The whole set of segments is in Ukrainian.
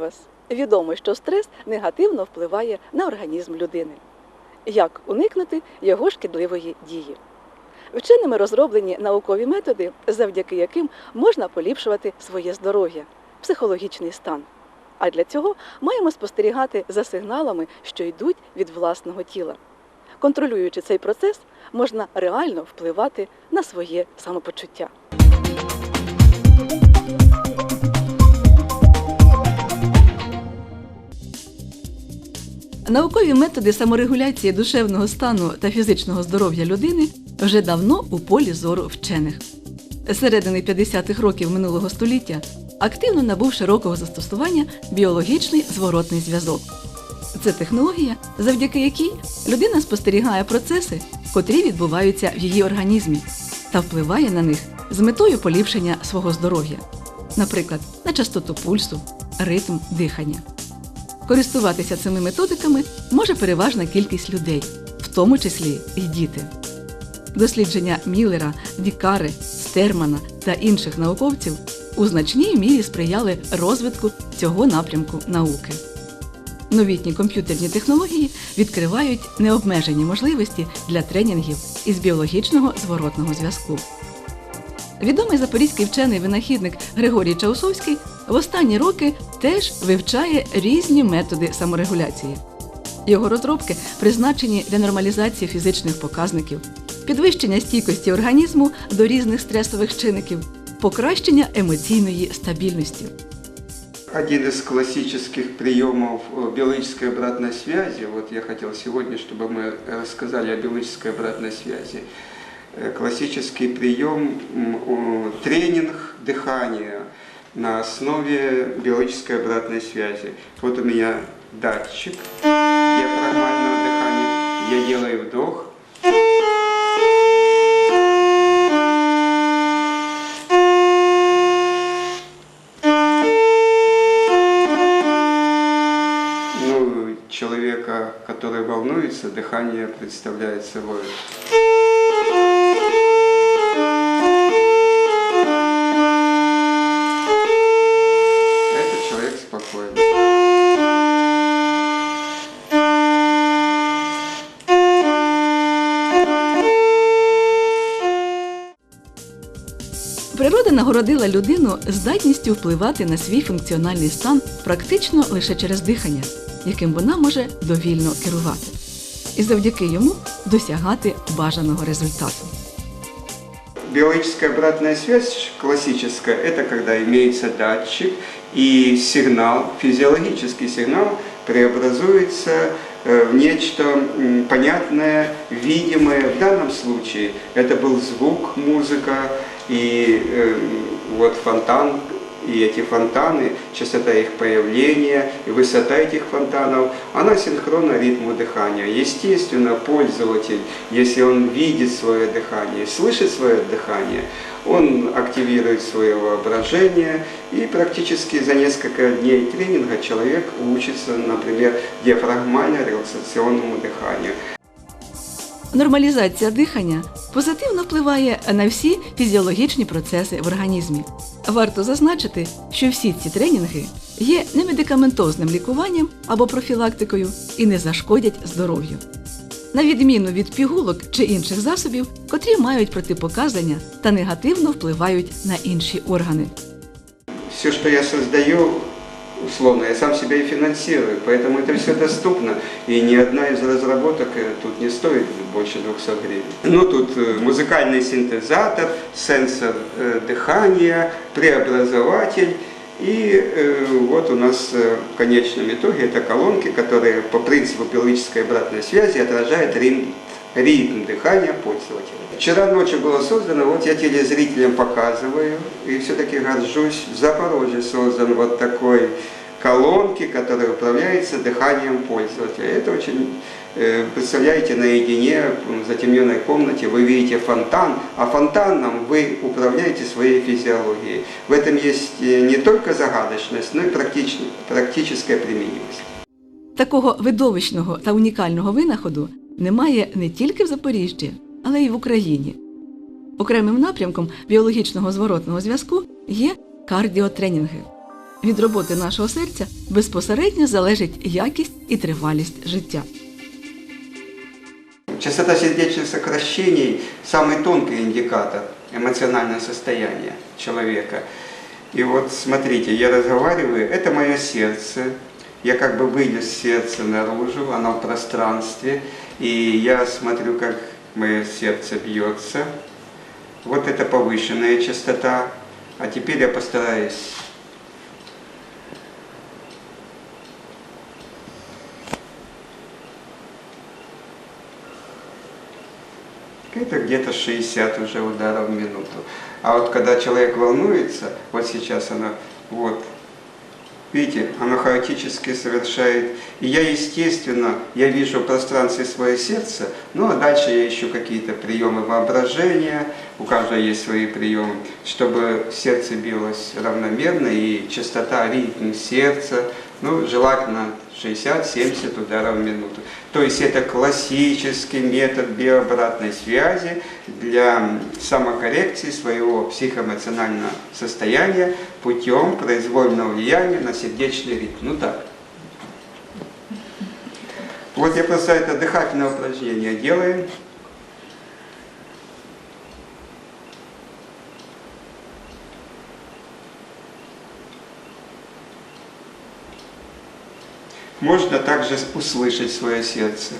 Вас! Відомо, що стрес негативно впливає на організм людини. Як уникнути його шкідливої дії? Вченими розроблені наукові методи, завдяки яким можна поліпшувати своє здоров'я, психологічний стан. А для цього маємо спостерігати за сигналами, що йдуть від власного тіла. Контролюючи цей процес, можна реально впливати на своє самопочуття. Наукові методи саморегуляції душевного стану та фізичного здоров'я людини вже давно у полі зору вчених. З середини 50-х років минулого століття активно набув широкого застосування біологічний зворотний зв'язок. Це технологія, завдяки якій людина спостерігає процеси, котрі відбуваються в її організмі, та впливає на них з метою поліпшення свого здоров'я, наприклад, на частоту пульсу, ритм дихання. Користуватися цими методиками може переважна кількість людей, в тому числі і діти. Дослідження Міллера, Дікари, Стермана та інших науковців у значній мірі сприяли розвитку цього напрямку науки. Новітні комп'ютерні технології відкривають необмежені можливості для тренінгів із біологічного зворотного зв'язку. Відомий запорізький вчений-винахідник Григорій Чаусовський в останні роки теж вивчає різні методи саморегуляції. Його розробки призначені для нормалізації фізичних показників, підвищення стійкості організму до різних стресових чинників, покращення емоційної стабільності. Один из классических приемов э, биологической обратной связи, вот я хотел сегодня, чтобы мы рассказали о биологической обратной связи. Э, Классический прием м, о, тренинг дыхания На основе биологической обратной связи. Вот у меня датчик диафрагмального дыхания. Я делаю вдох. Ну, человека, который волнуется, дыхание представляет собой нагородила людину здатністю впливати на свій функціональний стан практично лише через дихання, яким вона може довільно керувати, і завдяки йому досягати бажаного результату. Биологическая обратная связь классическая, это когда имеется датчик и сигнал, физиологический сигнал преобразуется в нечто м, понятное, видимое. В данном случае это был звук, музыка и э, вот фонтан, и эти фонтаны, частота их появления и высота этих фонтанов, она синхронна ритму дыхания. Естественно, пользователь, если он видит свое дыхание, слышит свое дыхание, он активирует свое воображение и практически за несколько дней тренинга человек учится, например, диафрагмально-релаксационному дыханию. Нормалізація дихання позитивно впливає на всі фізіологічні процеси в організмі. Варто зазначити, що всі ці тренінги є немедикаментозним лікуванням або профілактикою і не зашкодять здоров'ю. На відміну від пігулок чи інших засобів, котрі мають протипоказання та негативно впливають на інші органи. Все, что я создаю, условно, я сам себя и финансирую, поэтому это все доступно, и ни одна из разработок э, тут не стоит больше 200 гривен. Ну, тут э, музыкальный синтезатор, сенсор э, дыхания, преобразователь, и э, вот у нас э, в конечном итоге это колонки, которые по принципу биологической обратной связи отражают ритм, ритм дыхания пользователя. Вчера ночью было создано, вот я телезрителям показываю, и все-таки горжусь, в Запорожье создан вот такой колонки, которая управляется дыханием пользователя. Это очень, э, представляете, наедине в затемненной комнате вы видите фонтан, а фонтаном вы управляете своей физиологией. В этом есть э, не только загадочность, но и практич- практическая применимость. Такого видовищного та унікального винаходу немає не тільки в Запоріжжі, але й в Україні. Окремим напрямком біологічного зворотного зв'язку є кардіотренінги. Від роботи нашого серця безпосередньо залежить якість і тривалість життя. Частота сердечных сокращений – самый тонкий индикатор эмоционального состояния человека. И вот смотрите, я разговариваю, это мое сердце, я как бы вынес сердце наружу, оно в пространстве, и я смотрю, как мое сердце бьется. Вот это повышенная частота. А теперь я постараюсь Это где-то 60 уже ударов в минуту. А вот когда человек волнуется, вот сейчас оно, вот, видите, оно хаотически совершает. И я, естественно, я вижу в пространстве свое сердце, ну а дальше я ищу какие-то приемы воображения, у каждого есть свои приемы, чтобы сердце билось равномерно и частота, ритм сердца, ну, желательно 60-70 ударов в минуту. То есть это классический метод биообратной связи для самокоррекции своего психоэмоционального состояния путем произвольного влияния на сердечный ритм. Ну так. Вот я просто это дыхательное упражнение делаю. Можно также услышать свое сердце.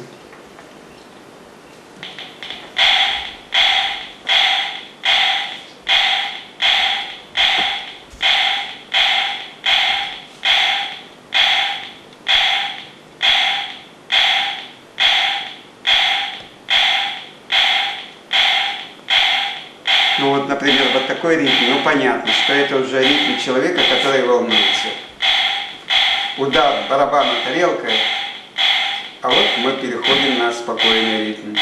Ну вот, например, вот такой ритм, ну понятно, что это уже ритм человека, который волнуется удар барабанной тарелкой, а вот мы переходим на спокойный ритм.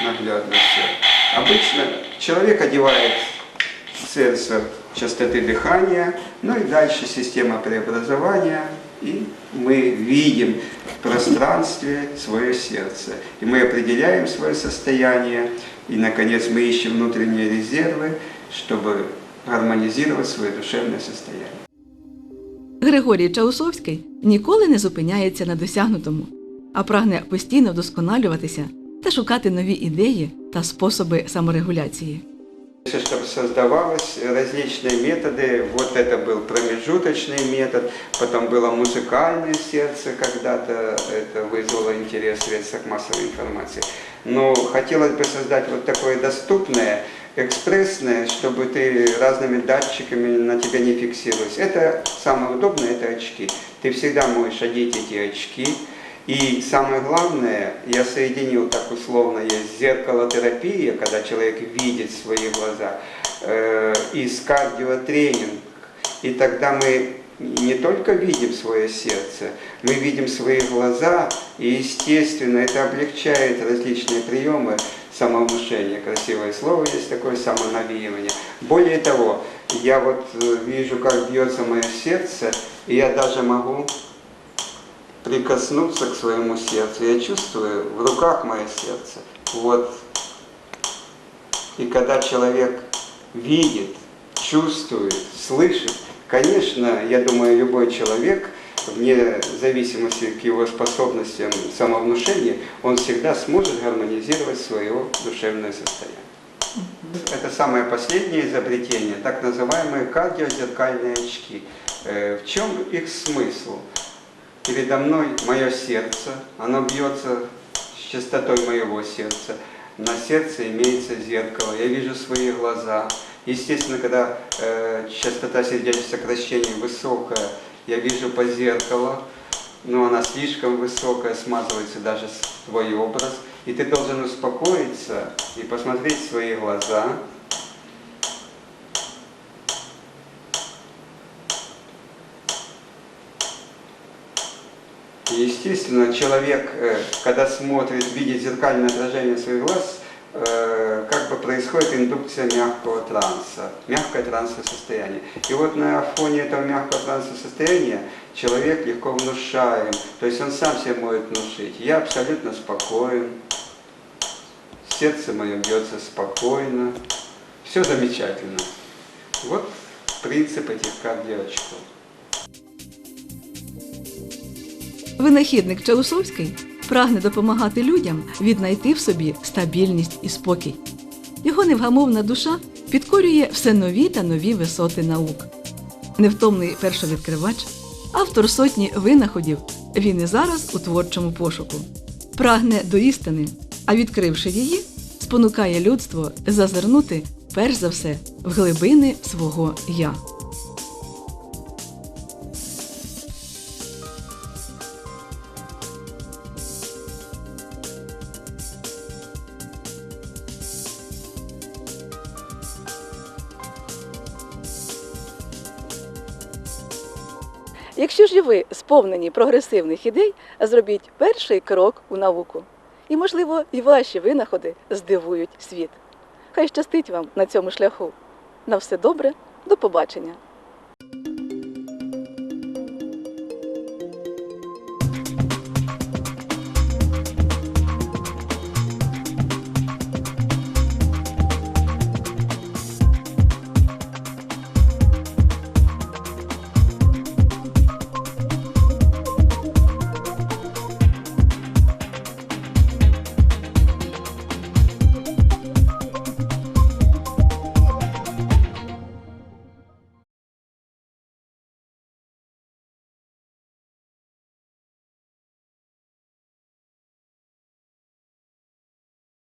Наглядно все. Обычно человек одевает сенсор частоты дыхания, ну и дальше система преобразования, и мы видим в пространстве свое сердце. И мы определяем свое состояние, и, наконец, мы ищем внутренние резервы, чтобы гармонизировать свое душевное состояние. Григорій Чаусовський ніколи не зупиняється на досягнутому, а прагне постійно вдосконалюватися та шукати нові ідеї та способи саморегуляції. Чтобы создавалось различные методы, вот это был промежуточный метод, потом было музыкальное сердце, когда-то это вызвало интерес в средствах массовой информации. Но хотелось бы создать вот такое доступное, экспрессное, чтобы ты разными датчиками на тебя не фиксировалось. Это самое удобное, это очки. Ты всегда можешь одеть эти очки, и самое главное, я соединил так условно, есть зеркалотерапия, когда человек видит свои глаза, э, и с кардиотренинг. И тогда мы не только видим свое сердце, мы видим свои глаза, и естественно это облегчает различные приемы самовнушения. Красивое слово есть такое, самонавеивание. Более того, я вот э, вижу, как бьется мое сердце, и я даже могу прикоснуться к своему сердцу. Я чувствую в руках мое сердце. Вот. И когда человек видит, чувствует, слышит, конечно, я думаю, любой человек, вне зависимости к его способностям самовнушения, он всегда сможет гармонизировать свое душевное состояние. Это самое последнее изобретение, так называемые кардиозеркальные очки. Э, В чем их смысл? Передо мной мое сердце, оно бьется с частотой моего сердца. На сердце имеется зеркало, я вижу свои глаза. Естественно, когда э, частота сердечных сокращений высокая, я вижу по зеркалу, но она слишком высокая, смазывается даже твой образ. И ты должен успокоиться и посмотреть свои глаза, И, Естественно, человек, э, когда смотрит, видит зеркальное отражение своих глаз, э, как бы происходит индукция мягкого транса, мягкое трансовое состояние. И вот на фоне этого мягкого трансового состояния человек легко внушаем, то есть он сам себе может внушить. Я абсолютно спокоен, сердце мое бьется спокойно, все замечательно. Вот принцип этих кардиоочков. Винахідник Чаусовський прагне допомагати людям віднайти в собі стабільність і спокій. Його невгамовна душа підкорює все нові та нові висоти наук. Невтомний першовідкривач, автор сотні винаходів, він і зараз у творчому пошуку. Прагне до істини, а відкривши її, спонукає людство зазирнути перш за все в глибини свого я. Якщо ж і ви сповнені прогресивних ідей, зробіть перший крок у науку. І, можливо, і ваші винаходи здивують світ. Хай щастить вам на цьому шляху. На все добре, до побачення!